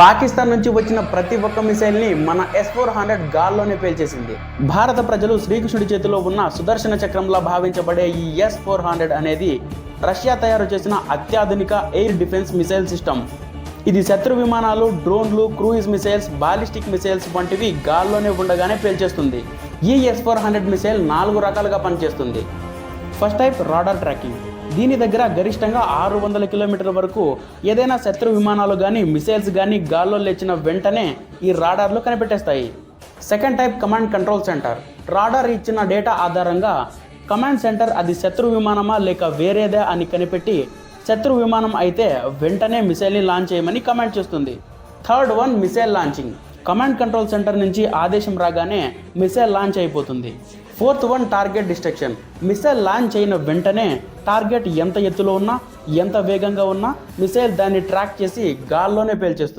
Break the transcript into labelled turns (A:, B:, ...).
A: పాకిస్తాన్ నుంచి వచ్చిన ప్రతి ఒక్క మిసైల్ని మన ఎస్ ఫోర్ హండ్రెడ్ గాల్లోనే పేల్చేసింది. భారత ప్రజలు శ్రీకృష్ణుడి చేతిలో ఉన్న సుదర్శన చక్రంలా భావించబడే ఈ ఎస్ ఫోర్ హండ్రెడ్ అనేది రష్యా తయారు చేసిన అత్యాధునిక ఎయిర్ డిఫెన్స్ మిసైల్ సిస్టమ్ ఇది శత్రు విమానాలు డ్రోన్లు క్రూయిజ్ మిసైల్స్ బాలిస్టిక్ మిసైల్స్ వంటివి గాల్లోనే ఉండగానే పేల్చేస్తుంది. ఈ ఎస్ ఫోర్ హండ్రెడ్ మిసైల్ నాలుగు రకాలుగా పనిచేస్తుంది. First type radar tracking. దీని దగ్గర గరిష్టంగా ఆరు వందల కిలోమీటర్ల వరకు ఏదైనా శత్రు విమానాలు కానీ మిసైల్స్ కానీ గాల్లో లేచిన వెంటనే ఈ రాడార్లు కనిపెట్టేస్తాయి. Second type command control center. Radar ఇచ్చిన డేటా ఆధారంగా కమాండ్ సెంటర్ అది శత్రు విమానమా లేక వేరేదే అని కనిపెట్టి శత్రు విమానం అయితే వెంటనే మిసైల్ని లాంచ్ చేయమని కమాండ్ చేస్తుంది. Third one missile launching. Command control center నుంచి ఆదేశం రాగానే మిసైల్ లాంచ్ అయిపోతుంది. Fourth one target destruction. Missile launch అయిన వెంటనే టార్గెట్ ఎంత ఎత్తులో ఉన్నా ఎంత వేగంగా ఉన్నా మిసైల్ దాన్ని ట్రాక్ చేసి గాల్లోనే పేల్చేస్తుంది.